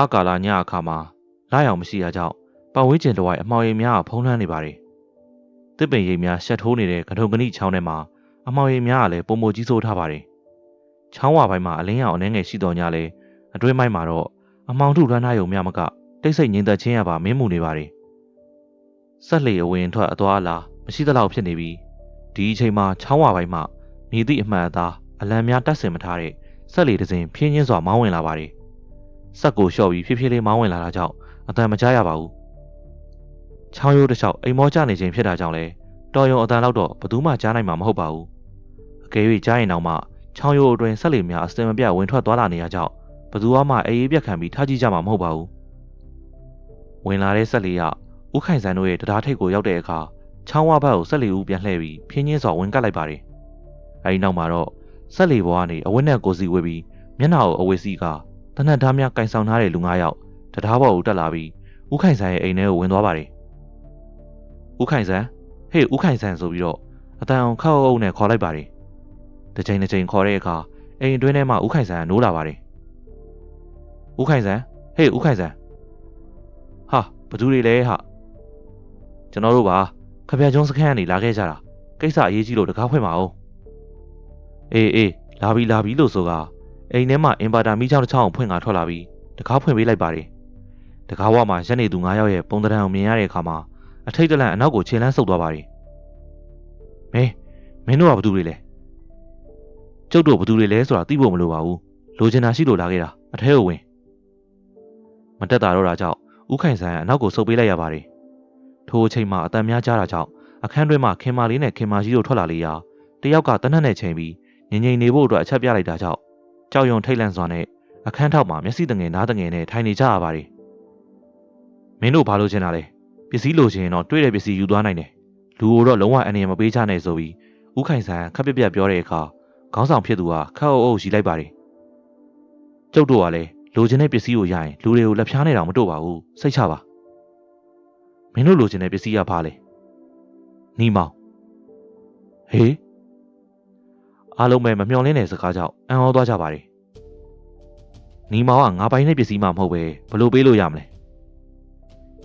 အကာလာညအခါမှာလာရောက်မရှိတာကြောင့်ပတ်ဝန်းကျင်တစ်ဝိုက်အမှောင်ရိပ်များကဖုံးလွှမ်းနေပါတယ်။တစ်ပင်ရိပ်များရှက်ထိုးနေတဲ့ကထုံကနိချောင်းထဲမှာအမှောင်ရိပ်များကလည်းပုံမကြီးဆိုးထားပါတယ်။ချောင်းဝပိုင်းမှာအလင်းရောင်အနှဲငယ်ရှိတော်ညလဲအတွင်းပိုင်းမှာတော့အမှောင်ထုလွှမ်းထားရုံများမကတိတ်ဆိတ်ငြိမ်သက်ခြင်းရပါမင်းမှုနေပါတယ်။ဆက်လေအဝင်ထွက်အသွားအလာမရှိသလောက်ဖြစ်နေပြီးဒီအချိန်မှာချောင်းဝပိုင်းမှာမြည်သည့်အမှန်အသားအလံများတက်ဆင်မထားတဲ့ဆက်လေတစ်စင်ဖြင်းချင်းစွာမောင်းဝင်လာပါတယ်။ ဆက်ကိုလျှော့ပြီးဖြည်းဖြည်းလေးမောင်းဝင်လာတာကြောင့်အတန်မကြားရပါဘူး။ချောင်းရိုးတစ်လျှောက်အိမ်မောကျနေခြင်းဖြစ်တာကြောင့်လဲတော်ရုံအတန်လောက်တော့ဘယ်သူမှကြားနိုင်မှာမဟုတ်ပါဘူး။အကယ်၍ကြားရင်တော့မှချောင်းရိုးအတွင်းဆက်လေများအစင်မပြတ်ဝင်ထွက်သွားလာနေရကြောင်းဘယ်သူမှအေးအေးပြက်ခံပြီးထားကြည့်ကြမှာမဟုတ်ပါဘူး။ဝင်လာတဲ့ဆက်လေကဥခိုင်ဆန်တို့ရဲ့တရားထိပ်ကိုရောက်တဲ့အခါချောင်းဝဘက်ကိုဆက်လေဦးပြန်လှည့်ပြီးဖြင်းချင်းစွာဝင်ကပ်လိုက်ပါတယ်။အဲဒီနောက်မှာတော့ဆက်လေဘောကနေအဝတ်နဲ့ကိုစီဝေးပြီးမျက်နှာကိုအဝေးစီးကတ နက်သားများကင်ဆောင်ထားတဲ့လူ၅ယောက်တရားဘော်ကိုတက်လာပြီးဥခိုင်ဆန်ရဲ့အိမ်ထဲကိုဝင်သွားပါတယ်။ဥခိုင်ဆန်ဟေ့ဥခိုင်ဆန်ဆိုပြီးတော့အတန်အောင်ခောက်အုပ်နဲ့ခေါ်လိုက်ပါတယ်။တစ်ချိန်တစ်ချိန်ခေါ်တဲ့အခါအိမ်အတွင်းထဲမှာဥခိုင်ဆန်ကနိုးလာပါတယ်။ဥခိုင်ဆန်ဟေ့ဥခိုင်ဆန်ဟာဘသူတွေလဲဟာကျွန်တော်တို့ပါခပြကျွန်းစခန်းကနေလာခဲ့ကြတာကိစ္စအရေးကြီးလို့တကားဖွင့်ပါဦးအေးအေးလာပြီလာပြီလို့ဆိုက အိမ်ထဲမှာအင်ပါတာမီးချောင်းတစ်ချောင်းကိုဖွင့်ကာထွက်လာပြီးတကားဖွင့်ပေးလိုက်ပါတယ်တကားဝမှာရက်နေသူ9ယောက်ရဲ့ပုံတံတန်ကိုမြင်ရတဲ့အခါမှာအထိတ်တလန့်အနောက်ကိုခြေလန်းဆုပ်သွားပါတယ်မင်းမင်းတို့ကဘာတူတွေလဲကျုပ်တို့ဘာတူတွေလဲဆိုတာသိဖို့မလိုပါဘူးလိုချင်တာရှိလို့လာခဲ့တာအထဲကိုဝင်မတက်တာတော့တာကြောင့်ဥခိုင်ဆန်အနောက်ကိုဆုပ်ပေးလိုက်ရပါတယ်ထိုအချိန်မှာအတန်များကြားတာကြောင့်အခန်းတွင်းမှာခင်မာလေးနဲ့ခင်မာကြီးတို့ထွက်လာလေရာတယောက်ကတနက်နဲ့ချိန်ပြီးငင်ငင်နေဖို့အတွက်အချက်ပြလိုက်တာကြောင့် ကြောက်ရွံထိတ်လန့်စွာနဲ့အခန်းထောက်မှာမျက်စိတငယ်နားတငယ်နဲ့ထိုင်နေကြရပါတယ်မင်းတို့ဘာလို့ချင်တာလဲပစ္စည်းလိုချင်ရင်တော့တွေ့တဲ့ပစ္စည်းယူသွားနိုင်တယ်လူကိုတော့လုံးဝအနေမပေးချနဲ့ဆိုပြီးဥခိုင်ဆန်ခက်ပြက်ပြက်ပြောတဲ့အခါခေါင်းဆောင်ဖြစ်သူကခက်အုပ်အုပ်ရှိလိုက်ပါတယ်ကျုပ်တို့ကလည်းလိုချင်တဲ့ပစ္စည်းကိုရရင်လူတွေကိုလက်ဖျားနေတော့မတို့ပါဘူးစိတ်ချပါမင်းတို့လိုချင်တဲ့ပစ္စည်းကဘာလဲနီမောင်ဟေး အားလုံးပဲမမျှော်လင့်တဲ့စကားကြောင့်အံ့ဩသွားကြပါတယ်နီမောင်ကငါပိုင်တဲ့ပစ္စည်းမှမဟုတ်ပဲဘလို့ပေးလို့ရမလဲ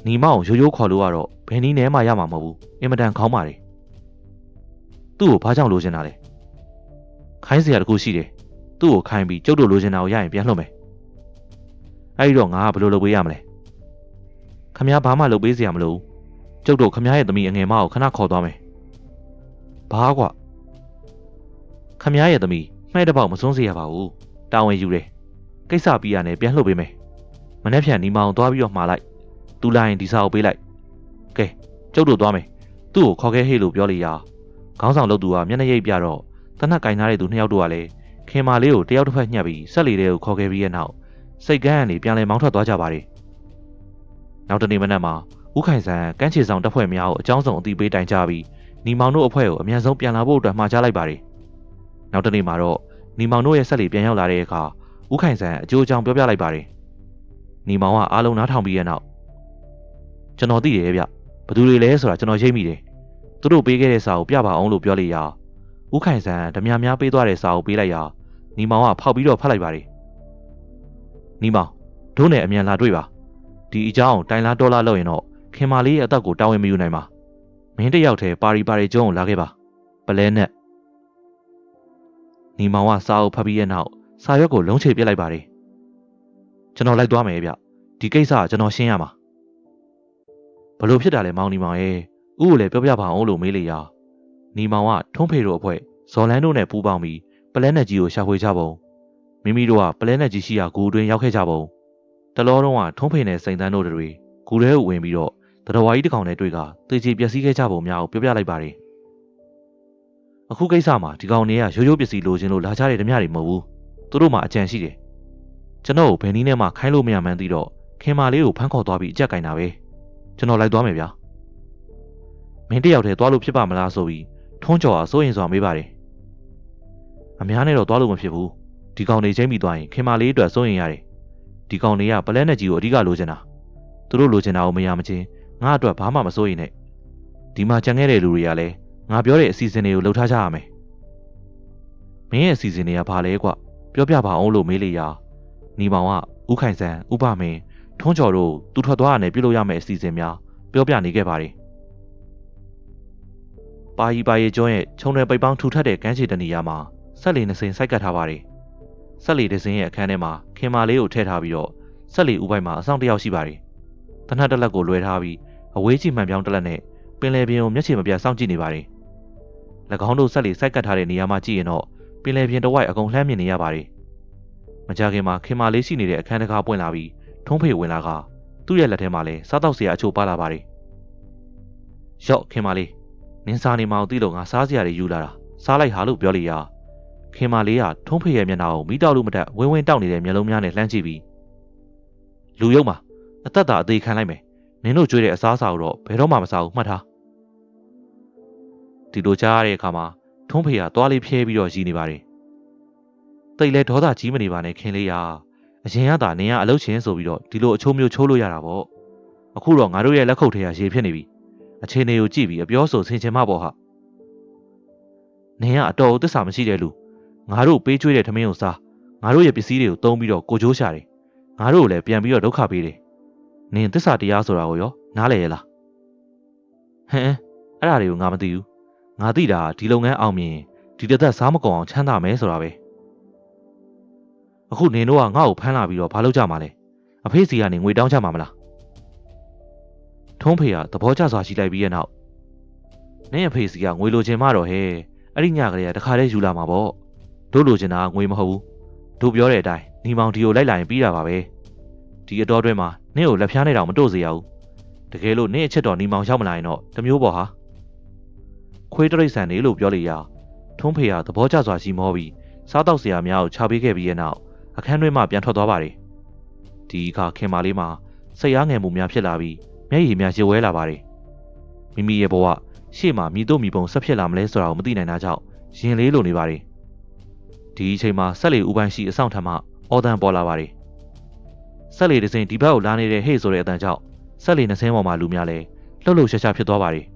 နီမောင်ရိုးရိုးခေါ်လို့ကတော့ဘယ်နည်းနဲ့မှရမှာမဟုတ်ဘူးအင်မတန်ခေါင်းပါတယ်သူ့ကိုဘာကြောင့်လိုချင်တာလဲခိုင်းစရာတခုရှိတယ်သူ့ကိုခိုင်းပြီးကျုပ်တို့လိုချင်တာကိုရရင်ပြန်လွှတ်မယ်အဲ့ဒီတော့ငါကဘယ်လိုလုပ်ပေးရမလဲခမ ्या ဘာမှလုပ်ပေးစရာမလိုဘူးကျုပ်တို့ခမ ्या ရဲ့သမီးအငယ်မကိုခဏခေါ်သွားမယ်ဘာကွာ ခမ ्या ရဲ့သမီးမှဲ့တစ်ပေါက်မစွန်းစေရပါဘူးတာဝန်ယူတယ်ကိစ္စပြီးရတယ်ပြန်လှုပ်ပေးမယ်မနေ့ဖြန်နီမောင်သွားပြီးတော့မှာလိုက်သူလာရင်ဒီစာကိုပေးလိုက်ကဲကျုပ်တို့သွားမယ်သူ့ကိုခေါ်ခဲ့ဟေ့လို့ပြောလိုက်ရခေါင်းဆောင်လုပ်သူကမျက်နှာရိပ်ပြတော့တနက်ကင်ထားတဲ့သူနှစ်ယောက်တို့ကလည်းခင်မာလေးကိုတယောက်တစ်ဖက်ညှက်ပြီးဆက်လီတဲ့ကိုခေါ်ခဲ့ပြီးတဲ့နောက်စိတ်ကန်းကနေပြန်လဲမောင်းထွက်သွားကြပါတယ်နောက်တနေ့မနက်မှာဥခိုင်ဆန်ကန်းချေဆောင်တပ်ဖွဲ့များကိုအကြောင်းစုံအသိပေးတိုင်ကြပြီးနီမောင်တို့အဖွဲ့ကိုအမြန်ဆုံးပြန်လာဖို့အတွက်မှာကြားလိုက်ပါတယ် နောက်တနေ့မှာတော့နီမောင်တို့ရဲ့ဆက်လီပြန်ရောက်လာတဲ့အခါဥခိုင်ဆန်အကျိုးအကြောင်းပြောပြလိုက်ပါတယ်နီမောင်ကအားလုံးနားထောင်ပြီးတဲ့နောက်ကျွန်တော်သိတယ်ဗျဘသူတွေလဲဆိုတာကျွန်တော်ရိပ်မိတယ်သူတို့ပေးခဲ့တဲ့စာကိုပြပါအောင်လို့ပြောလိုက်ရာဥခိုင်ဆန်ဓမြများပေးသွားတဲ့စာကိုပေးလိုက်ရာနီမောင်ကဖောက်ပြီးတော့ဖတ်လိုက်ပါတယ်နီမောင်တို့နဲ့အမြန်လာတွေ့ပါဒီအကြောင်းတိုင်လားဒေါ်လာလောက်ရင်တော့ခင်မာလေးရဲ့အသက်ကိုတာဝန်မယူနိုင်ပါမင်းတယောက်တည်းပါရီပါရီကျုံးကိုလာခဲ့ပါပလဲနဲ့ နီမောင်ကစာအုပ်ဖတ်ပြီးရဲ့နောက်စာရွက်ကိုလုံးချပြစ်လိုက်ပါတယ်ကျွန်တော်လိုက်သွားမယ်ဗျဒီကိစ္စကကျွန်တော်ရှင်းရမှာဘလို့ဖြစ်တာလဲမောင်နီမောင်ရဲ့ဥကိုလည်းပြောပြပါအောင်လို့မေးလိုက်ရာနီမောင်ကထုံးဖေတို့အဖွဲ့ဇော်လန်းတို့နဲ့ပူးပေါင်းပြီးပလဲနဲ့ကြီးကိုရှာဖွေကြပုံမိမိတို့ကပလဲနဲ့ကြီးရှိရာဂူအတွင်းရောက်ခဲ့ကြပုံတလောတော့ကထုံးဖေနဲ့စိန်တန်းတို့တွေဂူထဲကိုဝင်ပြီးတော့တရဝါကြီးတစ်ကောင်နဲ့တွေ့ကတေချီပျက်စီးခဲ့ကြပုံများကိုပြောပြလိုက်ပါတယ် အခုကိစ္စမှာဒီကောင်တွေကရိုးရိုးပစ္စည်းလိုချင်လို့လာကြတဲ့ဓမြတွေမဟုတ်ဘူးသူတို့မှအကြံရှိတယ်ကျွန်တော်ကိုဘယ်နည်းနဲ့မှခိုင်းလို့မရမှန်းသိတော့ခင်မာလေးကိုဖမ်းခေါ်သွားပြီးအကြက်ကင်တာပဲကျွန်တော်လိုက်သွားမယ်ဗျာမင်းတယောက်တည်းသွားလို့ဖြစ်ပါမလားဆိုပြီးထုံးကျော်အားစိုးရင်စွာမေးပါတယ်အများနဲ့တော့သွားလို့မဖြစ်ဘူးဒီကောင်တွေချင်းပြီးသွားရင်ခင်မာလေးအတွက်စိုးရင်ရတယ်ဒီကောင်တွေကပလဲနဲ့ကြီးကိုအဓိကလိုချင်တာသူတို့လိုချင်တာကိုမရမချင်းငါအတွက်ဘာမှမစိုးရင်နဲ့ဒီမှာကြံခဲ့တဲ့လူတွေကလည်း ငါပြောတဲ့အစီအစဉ်တွေကိုလုပ်ထားကြရမယ်မင်းရဲ့အစီအစဉ်တွေကဘာလဲကွပြောပြပါအောင်လို့မေးလိုက်ရာနီမောင်ကဦးခိုင်စံဥပမင်းထွန်းကျော်တို့သူထွက်သွားရတဲ့ပြုလုပ်ရမယ့်အစီအစဉ်များပြောပြနေခဲ့ပါတယ်။ပါရီပါရီကျွန်းရဲ့ခြုံနယ်ပိတ်ပေါင်းထူထပ်တဲ့ကမ်းခြေတနေရာမှာဆက်လီနှစင်စိုက်ကပ်ထားပါတယ်။ဆက်လီတစ်စင်းရဲ့အခန်းထဲမှာခင်မာလေးကိုထည့်ထားပြီးတော့ဆက်လီဥပိုက်မှာအဆောင်တစ်ယောက်ရှိပါတယ်။တနတ်တစ်လက်ကိုလွှဲထားပြီးအဝေးကြီးမှန်ပြောင်းတစ်လက်နဲ့ပင်လယ်ပြင်ကိုမျက်ခြေမပြတ်စောင့်ကြည့်နေပါတယ်။၎ င်းတို့ဆက်လီစိုက်ကပ်ထားတဲ့နေရာမှာကြည့်ရင်တော့ပင်လယ်ပြင်တစ်ဝိုက်အကုန်လှမ်းမြင်နေရပါတယ်။မကြခင်မှာခင်မာလေးရှိနေတဲ့အခန်းတစ်ကားပွင့်လာပြီးထုံးဖေဝင်လာကသူ့ရဲ့လက်ထဲမှာလည်းစားတော့စရာအချို့ပါလာပါတယ်။ရော့ခင်မလေးနင်းစားနေမအောင်သိလို့ငါစားစရာတွေယူလာတာစားလိုက်ဟာလို့ပြောလိုက်ရခင်မလေးကထုံးဖေရဲ့မျက်နှာကိုမိတောက်လို့မတတ်ဝင်းဝင်းတောက်နေတဲ့မျက်လုံးများနဲ့လှမ်းကြည့်ပြီးလူယုံမှာအသက်သာအသေးခံလိုက်မယ်နင်းတို့ကြွေးတဲ့အစားအစာကိုတော့ဘယ်တော့မှမစားဘူးမှတ်ထား ဒီလိုကြားရတဲ့အခါမှာထုံးဖေကသွားလေးဖြဲပြီးတော့ရည်နေပါတယ်တိတ်လဲဒေါသကြီးမနေပါနဲ့ခင်လေးရာအရင်ကသာနင်ကအလုပ်ချင်းဆိုပြီးတော့ဒီလိုအချိုးမျိုးချိုးလို့ရတာပေါ့အခုတော့ငါတို့ရဲ့လက်ခုပ်ထဲကရေဖြစ်နေပြီအခြေအနေကိုကြည့်ပြီးအပြောဆိုဆင်ခြင်မပေါ့ဟာနင်ကအတော်သစ္စာမရှိတဲ့လူငါတို့ပေးကျွေးတဲ့ထမင်းကိုစားငါတို့ရဲ့ပစ္စည်းတွေကိုသုံးပြီးတော့ကိုကြိုးရှာတယ်ငါတို့ကိုလည်းပြန်ပြီးတော့ဒုက္ခပေးတယ်နင်သစ္စာတရားဆိုတာကိုရောနားလည်ရလားဟမ်အဲ့ဒါတွေကိုငါမသိဘူး ငါသိတာဒီလုပ်ငန်းအောင်မြင်ဒီတစ်သက်စားမကုန်အောင်ချမ်းသာမယ်ဆိုတာပဲအခုနင်တို့ကငါ့ကိုဖမ်းလာပြီးတော့ဘာလုပ်ကြမှာလဲအဖေးစီကနေငွေတောင်းချမှာမလားထုံးဖေကသဘောကျစွာရှိလိုက်ပြီးရဲ့နောက်နင့်အဖေစီကငွေလိုချင်မှတော့ဟဲ့အဲ့ဒီညကလေးကတခါတည်းယူလာမှာပေါ့တို့လိုချင်တာငွေမဟုတ်ဘူးတို့ပြောတဲ့အတိုင်းညီမောင်ဒီကိုလိုက်လာရင်ပြီးတာပါပဲဒီအတော်တွင်းမှာနင့်ကိုလက်ဖျားနေတော့မတို့စေရဘူးတကယ်လို့နင့်အချက်တော်ညီမောင်ရောက်မလာရင်တော့တမျိုးပေါ့ဟာ ခွေးတရိတ်ဆန်နေလို့ပြောလိုက်ရထုံးဖေကသဘောကျစွာရှိမောပြီးစားတော့စရာများကိုချပေးခဲ့ပြီးရဲ့နောက်အခန်းတွင်းမှပြန်ထွက်သွားပါတယ်။ဒီအခါခင်မာလေးမှာစိတ်အားငယ်မှုများဖြစ်လာပြီးမျက်ရည်များရွဝဲလာပါတယ်။မိမိရဲ့ဘဝရှေ့မှာမြည်တို့မြည်ပုံဆက်ဖြစ်လာမလဲဆိုတာကိုမသိနိုင်တာကြောင့်ရင်လေးလိုနေပါတယ်။ဒီအချိန်မှာဆက်လေဥပိုင်းရှိအဆောင်ထမ်းမှအော်တန်ပေါ်လာပါတယ်။ဆက်လေတစ်စင်းဒီဘက်ကိုလာနေတဲ့ဟေ့ဆိုတဲ့အတန်ကြောင့်ဆက်လေနှစင်းပေါ်မှာလူများလဲလှုပ်လှုပ်ရှားရှားဖြစ်သွားပါတယ်။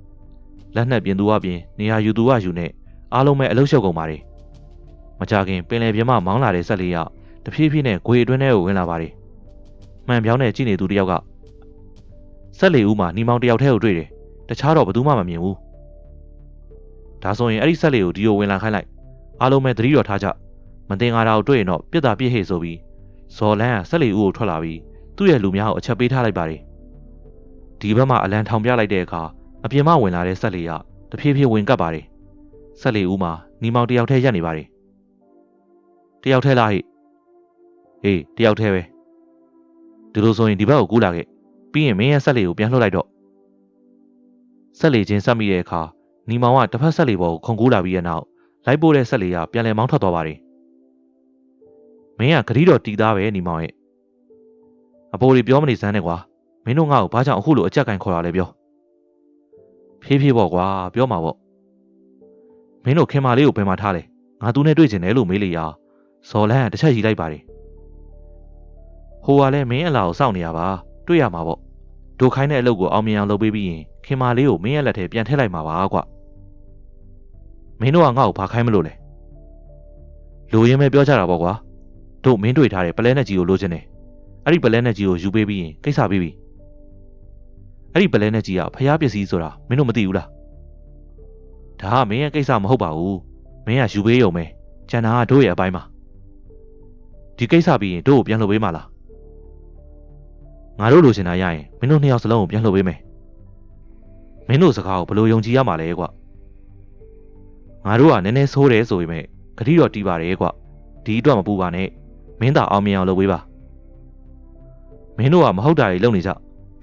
လက်နက်ပြင်သူအပြင်နေရာယူသူကယူနဲ့အားလုံးပဲအလုရှုပ်ကုန်ပါတယ်။မကြခင်ပင်လယ်ပြင်မှမောင်းလာတဲ့ဆက်လေးကတဖြည်းဖြည်းနဲ့ဂွေအတွင်းထဲကိုဝင်လာပါတယ်။မှန်ပြောင်းနဲ့ကြည့်နေသူတယောက်ကဆက်လေဦးမှာညီမောင်တယောက်တည်းကိုတွေ့တယ်။တခြားတော့ဘယ်သူမှမမြင်ဘူး။ဒါဆိုရင်အဲ့ဒီဆက်လေကိုဒီကိုဝင်လာခိုင်းလိုက်။အားလုံးပဲသတိတော်ထားကြ။မတင်ကားတာကိုတွေ့ရင်တော့ပြစ်တာပြစ်ဟေ့ဆိုပြီးဇော်လန်းကဆက်လေဦးကိုထွက်လာပြီးသူ့ရဲ့လူများကိုအချက်ပေးထားလိုက်ပါတယ်။ဒီဘက်မှာအလံထောင်ပြလိုက်တဲ့အခါ အပြင်မှဝင်လာတဲ့ဆက်လေကတဖြည်းဖြည်းဝင်ကပ်ပါတယ်။ဆက်လေဦးမှာညီမောင်တယောက်တည်းရက်နေပါတယ်။တယောက်တည်းလားဟိအေးတယောက်တည်းပဲဒီလိုဆိုရင်ဒီဘက်ကိုကူးလာခဲ့ပြီးရင်မင်းရဲ့ဆက်လေကိုပြန်လှုပ်လိုက်တော့ဆက်လေချင်းဆက်မိတဲ့အခါညီမောင်ကတစ်ဖက်ဆက်လေပေါ်ကိုခုန်ကူးလာပြီးတဲ့နောက်လိုက်ပို့တဲ့ဆက်လေကပြန်လည်မောင်းထွက်သွားပါတယ်မင်းကဂရီတော်တီးသားပဲညီမောင်ရဲ့အဖိုးတွေပြောမနေစမ်းနဲ့ကွာမင်းတို့ငါ့ကိုဘာကြောင့်အခုလိုအကြက်ကင်ခေါ်တာလဲပြော ဖြည်းဖြည်းပေါ့ကွာပြောမှာပေါ့မင်းတို့ခင်မာလေးကိုဘယ်မှာထားလဲငါသူနဲ့တွေ့ကျင်တယ်လို့မေးလိုက်ရဇော်လန်းကတစ်ချက်ရီလိုက်ပါတယ်ဟိုကလည်းမင်းအလာကိုစောင့်နေရပါတွေ့ရမှာပေါ့ဒိုခိုင်းတဲ့အလုပ်ကိုအောင်မြင်အောင်လုပ်ပေးပြီးရင်ခင်မာလေးကိုမင်းရဲ့လက်ထဲပြန်ထည့်လိုက်မှာပါကွမင်းတို့ကငါ့ကိုဘာခိုင်းမလို့လဲလူရင်းပဲပြောကြတာပေါ့ကွာတို့မင်းတွေ့ထားတဲ့ပလဲနဲ့ကြီးကိုလိုချင်တယ်အဲ့ဒီပလဲနဲ့ကြီးကိုယူပေးပြီးရင်ကိစ္စပြီးပြီ အဲ့ဒီပလဲနဲ့ကြီးကဖျားပစ္စည်းဆိုတာမင်းတို့မသိဘူးလားဒါကမင်းရဲ့ကိစ္စမဟုတ်ပါဘူးမင်းကယူပေးရုံပဲကျန်တာကတို့ရဲ့အပိုင်းပါဒီကိစ္စပြီးရင်တို့ကိုပြန်လှုပ်ပေးမှာလားငါတို့လိုချင်တာရရင်မင်းတို့နှစ်ယောက်စလုံးကိုပြန်လှုပ်ပေးမယ်မင်းတို့စကားကိုဘယ်လိုယုံကြည်ရမှာလဲကွာငါတို့ကနည်းနည်းဆိုးတယ်ဆိုပေမဲ့ဂတိတော်တီးပါတယ်ကွာဒီအတွက်မပူပါနဲ့မင်းသာအောင်မြင်အောင်လုပ်ပေးပါမင်းတို့ကမဟုတ်တာတွေလုပ်နေကြ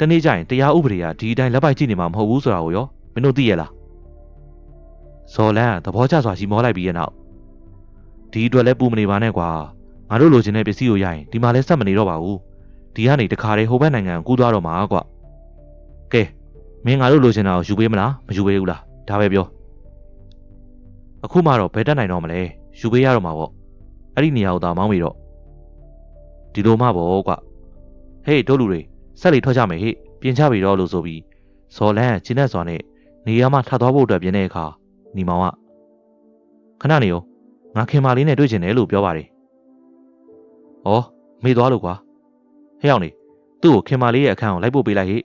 တနေ့ကျရင်တရားဥပဒေကဒီအတိုင်းလက်ပိုက်ကြည့်နေမှာမဟုတ်ဘူးဆိုတာကိုရောမင်းတို့သိရလားဇော်လန်းကသဘောကျစွာရှိမောလိုက်ပြီးရဲ့နောက်ဒီအတွက်လည်းပူမနေပါနဲ့ကွာငါတို့လိုချင်တဲ့ပစ္စည်းကိုရရင်ဒီမှာလဲဆက်မနေတော့ပါဘူးဒီကနေတခါတည်းဟိုဘက်နိုင်ငံကိုကူးသွားတော့မှာကွကဲမင်းငါတို့လိုချင်တာကိုယူပေးမလားမယူပေးဘူးလားဒါပဲပြောအခုမှတော့ဘယ်တက်နိုင်တော့မလဲယူပေးရတော့မှာပေါ့အဲ့ဒီနေရာကိုသာမောင်းပြီးတော့ဒီလိုမှပေါ့ကွဟေးတို့လူတွေ ဆက်လေထွက်ကြမယ်ဟေ့ပြင်ချပြီတော့လို့ဆိုပြီးဇော်လန်းကျင်းတဲ့စွာနဲ့နေရာမှာထပ်သွားဖို့အတွက်ပြင်တဲ့အခါညီမောင်ကခဏနေရောငါခင်မာလေးနဲ့တွေ့ကျင်တယ်လို့ပြောပါတယ်။ဩမေ့သွားလို့ကွာဟဲ့အောင်လေသူ့ကိုခင်မာလေးရဲ့အခန်းကိုလိုက်ပို့ပေးလိုက်ဟိ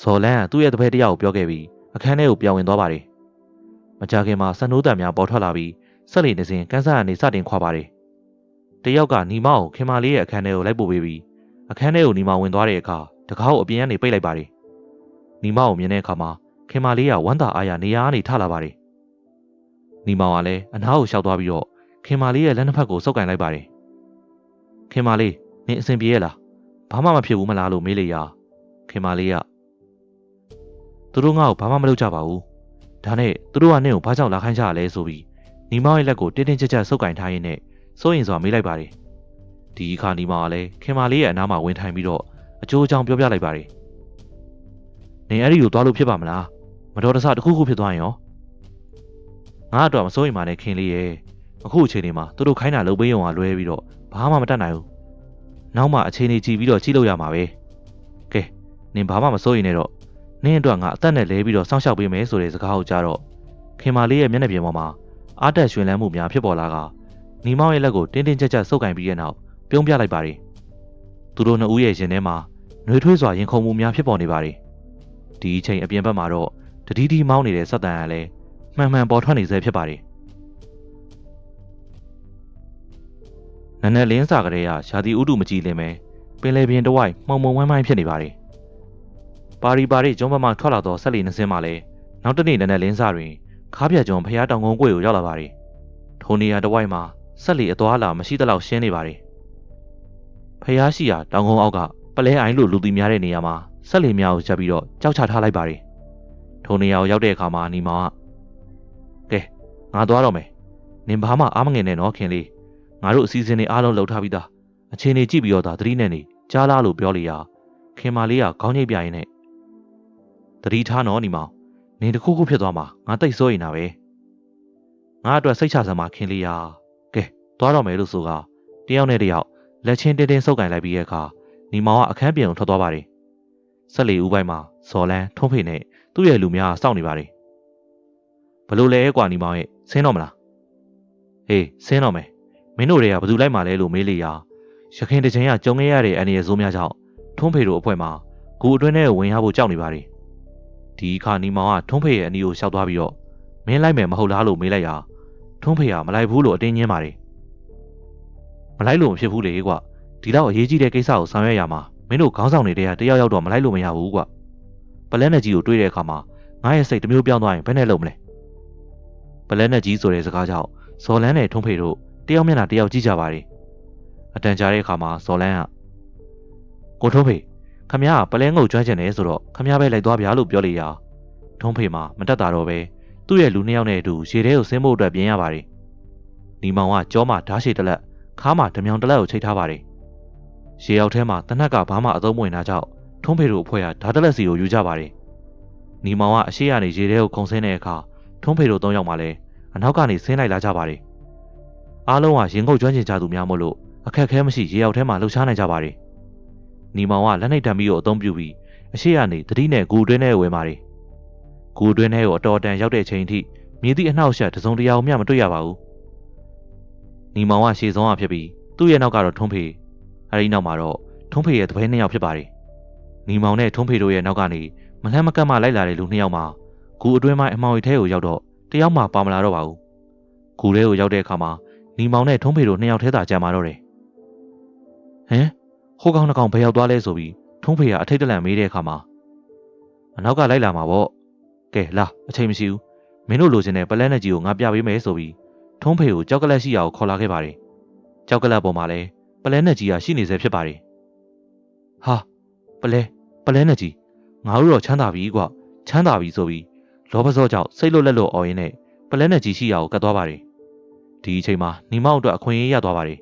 ဇော်လန်းကသူ့ရဲ့တပည့်တစ်ယောက်ကိုပြောခဲ့ပြီးအခန်းထဲကိုပြောင်းဝင်သွားပါတယ်မကြခင်မှာစနိုးတံများပေါ်ထွက်လာပြီးဆက်လီနေစဉ်ကန်းစားကနေစတင်ခွာပါတယ်တယောက်ကညီမကိုခင်မာလေးရဲ့အခန်းထဲကိုလိုက်ပို့ပေးပြီး အခန်းထဲကိုညီမဝင်သွားတဲ့အခါတကားကိုအပြင်ကနေပိတ်လိုက်ပါတယ်ညီမကိုမြင်တဲ့အခါမှာခင်မာလေးကဝမ်းသာအားရနေရာကနေထလာပါတယ်ညီမကလည်းအနားကိုရှောက်သွားပြီးတော့ခင်မာလေးရဲ့လက်နှစ်ဖက်ကိုစုပ်ကင်လိုက်ပါတယ်ခင်မာလေးနင်အဆင်ပြေရဲ့လားဘာမှမဖြစ်ဘူးမလားလို့မေးလိုက်ရာခင်မာလေးကသူတို့ငါ့ကိုဘာမှမလုပ်ကြပါဘူးဒါနဲ့သူတို့ကနင့်ကိုဘာကြောင့်လာခိုင်းကြရလဲဆိုပြီးညီမရဲ့လက်ကိုတင်းတင်းကြပ်ကြပ်စုပ်ကင်ထားရင်းနဲ့စိုးရင်စွာမေးလိုက်ပါတယ် ဒီအခါညီမကလည်းခင်မာလေးရဲ့အနားမှာဝင်ထိုင်ပြီးတော့အကျိုးအကြောင်းပြောပြလိုက်ပါတယ်နင်အဲ့ဒီကိုသွားလို့ဖြစ်ပါမလားမတော်တဆတစ်ခုခုဖြစ်သွားရင်ရောငါအတွက်မစိုးရင်ပါနဲ့ခင်လေးရဲ့အခုအချိန်ဒီမှာသူတို့ခိုင်းတာလုပ်ပေးရုံကလွဲပြီးတော့ဘာမှမတတ်နိုင်ဘူးနောက်မှအချိန်ကြီးကြည့်ပြီးတော့ကြည့်လို့ရမှာပဲကဲနင်ဘာမှမစိုးရင်လည်းတော့နင်းအတွက်ငါအသက်နဲ့လဲပြီးတော့စောင့်ရှောက်ပေးမယ်ဆိုတဲ့စကားကိုကြားတော့ခင်မာလေးရဲ့မျက်နှာပြင်ပေါ်မှာအားတက်ရွှင်လန်းမှုများဖြစ်ပေါ်လာကညီမောင်ရဲ့လက်ကိုတင်းတင်းကြပ်ကြပ်ဆုပ်ကင်ပြီးတဲ့နောက် ပြုံးပြလိုက်ပါတယ်သူတို့နှစ်ဦးရဲ့ရင်ထဲမှာနှွေးထွေးစွာရင်ခုန်မှုများဖြစ်ပေါ်နေပါတယ်ဒီအချိန်အပြင်ဘက်မှာတော့တတိတီမောင်းနေတဲ့စက်တန်ကလည်းမှန်မှန်ပေါ်ထွက်နေဆဲဖြစ်ပါတယ်နနက်လင်းစာကလေးကရှားတီဥတုမကြည့်လင်ပဲပင်လယ်ပြင်တစ်ဝိုက်မှုံမှုံဝမ်းဝမ်းဖြစ်နေပါတယ်ပါရီပါရီကျုံးဘက်မှထွက်လာသောဆက်လီနှစင်းမှလည်းနောက်တနေ့နနက်လင်းစာတွင်ခါးပြကျုံဖျားတောင်ကုန်းကွေကိုရောက်လာပါတယ်ထိုနေရာတစ်ဝိုက်မှာဆက်လီအသွားလာမရှိသလောက်ရှင်းနေပါတယ် ဖျားရှိရာတောင်ကုန်းအောက်ကပလဲအိုင်လို့လူတီများတဲ့နေရာမှာဆက်လီများကိုချက်ပြီးတော့ကြောက်ချထားလိုက်ပါတယ်ထိုနေရာကိုရောက်တဲ့အခါမှာနီမောင်ကကဲငါသွားတော့မယ်နင်ဘာမှအားမငယ်နဲ့နော်ခင်လေးငါတို့အစည်းအဝေးတွေအားလုံးလှုပ်ထားပြီးသားအချိန်နေကြည့်ပြီးတော့ဒါသတိနဲ့နေကြားလားလို့ပြောလေရာခင်မာလေးကခေါင်းညိတ်ပြရင်နဲ့သတိထားနော်ညီမောင်နင်တခုခုဖြစ်သွားမှာငါတိတ်စိုးရင်တာပဲငါအတွက်စိတ်ချစမ်းမခင်လေးရာကဲသွားတော့မယ်လို့ဆိုကတယောက်နဲ့တယောက် လက်ချင်းတင်းတင်းဆုပ်ကင်လိုက်ပြီးရဲ့အခါညီမောင်ကအခန်းပြင်ကိုထွက်သွားပါတယ်ဆက်လီဦးပိုင်းမှာဇော်လန်းထုံးဖေနဲ့သူ့ရဲ့လူများစောင့်နေပါတယ်ဘလို့လဲကွာညီမောင်ရဲ့ဆင်းတော့မလားဟေးဆင်းတော့မယ်မင်းတို့တွေကဘယ်သူလိုက်မှလဲလို့မေးလေရာရခင်တချင်ကကြုံခဲ့ရတဲ့အန်ရီရဲ့ဇိုးများကြောင့်ထွန်းဖေတို့အဖွဲ့မှာဂူအတွင်းထဲကိုဝင်ရဖို့ကြောက်နေပါတယ်ဒီခါနီမောင်ကထွန်းဖေရဲ့အနီကိုရှောက်သွားပြီးတော့မင်းလိုက်မယ်မဟုတ်လားလို့မေးလိုက်ရာထွန်းဖေကမလိုက်ဘူးလို့အတင်းညင်းပါတယ်မ လိုက်လို့မဖြစ်ဘူးလေကွဒီတော့အရေးကြီးတဲ့ကိစ္စကိုဆောင်ရွက်ရမှာမင်းတို့ခေါင်းဆောင်နေတဲ့ကတယောက်ယောက်တော့မလိုက်လို့မရဘူးကွပလဲနဲ့ကြီးကိုတွေးတဲ့အခါမှာငါရဲ့စိတ်တစ်မျိုးပြောင်းသွားရင်ဘယ်နဲ့လုပ်မလဲပလဲနဲ့ကြီးဆိုတဲ့စကားကြောင့်ဇော်လန်းနဲ့ထွန်းဖေတို့တယောက်မျက်နှာတယောက်ကြည့်ကြပါတယ်အတန်ကြာတဲ့အခါမှာဇော်လန်းကကိုထုံးဖေခမရကပလဲငုတ်ကျွမ်းကျင်တယ်ဆိုတော့ခမရပဲလိုက်သွားဗျာလို့ပြောလေရာထုံးဖေမှာမတက်တာတော့ပဲသူ့ရဲ့လူနှစ်ယောက်နဲ့အတူရေထဲကိုဆင်းဖို့အတွက်ပြင်ရပါတယ်နီမောင်ကကြောမှာဓားရှည်တစ်လက် ခါမှာဓမြောင်တစ်လက်ကိုချိတ်ထားပါတယ်ရေရောက်ထဲမှာတနက်ကဘာမှအသုံးမဝင်တာကြောင့်ထုံးဖေတို့အဖွဲ့ကဓာတ်တစ်လက်စီကိုယူကြပါတယ်နီမောင်ကအရှိရနေရေထဲကိုခုန်ဆင်းတဲ့အခါထုံးဖေတို့သုံးယောက်မှလည်းအနောက်ကနေဆင်းလိုက်လာကြပါတယ်အားလုံးကရင်ခုတ်ကျွမ်းကျင်ကြသူများမို့လို့အခက်အခဲမရှိရေရောက်ထဲမှာလှုပ်ရှားနိုင်ကြပါတယ်။နီမောင်ကလက်နှိပ်တံပြီးကိုအသုံးပြုပြီးအရှိကနေတတိနဲ့ဂူတွင်းထဲဝင်ပါတယ်။ဂူတွင်းထဲကိုအတော်တန်ရောက်တဲ့အချိန်ထိမြေသည့်အနှောက်အယှက်တစုံတရာမှမတွေ့ရပါဘူး။ နီမောင်ကရှေ့ဆုံးကဖြစ်ပြီးသူ့ရဲ့နောက်ကတော့ထုံးဖေအဲဒီနောက်မှာတော့ထုံးဖေရဲ့တပည့်နှစ်ယောက်ဖြစ်ပါတယ်။နီမောင်နဲ့ထုံးဖေတို့ရဲ့နောက်ကနေမလှမ်းမကတ်မှလိုက်လာတဲ့လူနှစ်ယောက်မှာဂူအတွင်းပိုင်းအမောင်ရီထဲကိုရောက်တော့တယောက်မှပါမလာတော့ပါဘူး။ဂူထဲကိုရောက်တဲ့အခါမှာနီမောင်နဲ့ထုံးဖေတို့နှစ်ယောက်ထဲသာကြံမာတော့တယ်ဟမ်ဟိုကောင်နှကောင်ဘယ်ရောက်သွားလဲဆိုပြီးထုံးဖေကအထိတ်တလန့်မေးတဲ့အခါမှာအနောက်ကလိုက်လာမှာပေါ့ကဲလာအချိန်မရှိဘူးမင်းတို့လိုချင်တဲ့ပလန်နဲ့ကြီးကိုငါပြပေးမယ်ဆိုပြီး ထုံးဖေကိုကြောက်ကလက်ရှိရာကိုခေါ်လာခဲ့ပါတယ်ကြောက်ကလက်ပေါ်မှာလည်းပလဲနဲ့ကြီးကရှိနေစေဖြစ်ပါတယ်ဟာပလဲပလဲနဲ့ကြီးငါတို့တော့ချမ်းသာပြီကွချမ်းသာပြီဆိုပြီးလောဘစောကြောင့်စိတ်လွတ်လက်လွတ်အော်ရင်းနဲ့ပလဲနဲ့ကြီးရှိရာကိုကတ်သွားပါတယ်ဒီအချိန်မှာညီမောက်အတွက်အခွင့်အရေးရသွားပါတယ်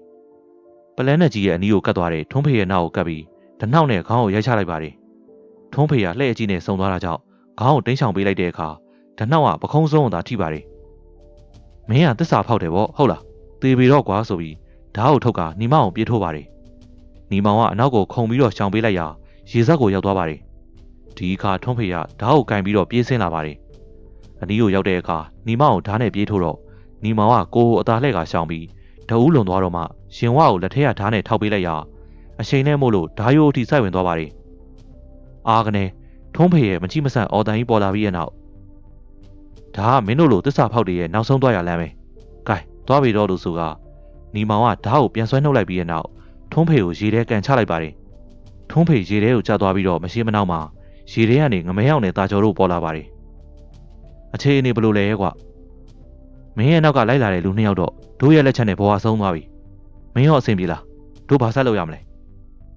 ပလန်းနဲ့ကြီးရဲ့အနီးကိုကတ်သွားတဲ့ထုံးဖေရဲ့နောက်ကိုကတ်ပြီးဓနှောက်နဲ့ခေါင်းကိုရိုက်ချလိုက်ပါတယ်။ထုံးဖေကလှဲ့အကြီးနဲ့ဆုံသွားတာကြောင့်ခေါင်းကိုတင်းချောင်ပေးလိုက်တဲ့အခါဓနှောက်ကပခုံးစုံသာထိပါတယ်။ မင်းကတစ္ဆာဖောက်တယ်ဗောဟုတ်လား။သေပြီတော့ကွာဆိုပြီးဓာတ်ကိုထုတ်ကညီမအောင်ပြေးထိုးပါတယ်။ညီမောင်ကအနောက်ကိုခုံပြီးတော့ရှောင်ပေးလိုက်ရာရေစက်ကိုရောက်သွားပါတယ်။ဒီအခါထုံးဖေကဓာတ်ကိုကင်ပြီးတော့ပြေးဆင်းလာပါတယ်။အနီးကိုရောက်တဲ့အခါညီမအောင်ဓာတ်နဲ့ပြေးထိုးတော့ညီမောင်ကကိုကိုအသာလှဲ့ကရှောင်ပြီးဓာတ်ဦးလွန်သွားတော့မှရှင်ဝကိုလက်ထက်ကဓာတ်နဲ့ထောက်ပေးလိုက်ရာအချိန်နဲ့မို့လို့ဓာယိုအထိစိုက်ဝင်သွားပါတယ်အာကနေထုံးဖေရဲ့မကြည့်မဆန့်အော်တန်ကြီးပေါ်လာပြီးရဲ့နောက် ဒါကမင်းတို့လိုတစ္ဆာဖောက်တွေရဲ့နောက်ဆုံးသွားရလမ်းပဲ။ကဲသွားပြီတော့လို့ဆိုကနီမောင်ကဓာတ်ကိုပြန်ဆွဲနှုတ်လိုက်ပြီးရဲ့နောက်ထုံးဖေကိုရေထဲကန်ချလိုက်ပါတယ်။ထုံးဖေရေထဲကိုကျသွားပြီးတော့မရှိမနှောက်မှာရေထဲကနေငမဲအောင်နဲ့တာကျော်တို့ပေါ်လာပါတယ်။အခြေအနေဘယ်လိုလဲကွာ။မင်းရဲ့နောက်ကလိုက်လာတဲ့လူနှစ်ယောက်တော့တို့ရဲ့လက်ချက်နဲ့ဘဝဆုံးသွားပြီ။မင်းရောအဆင်ပြေလား။တို့ဘာဆက်လုပ်ရမလဲ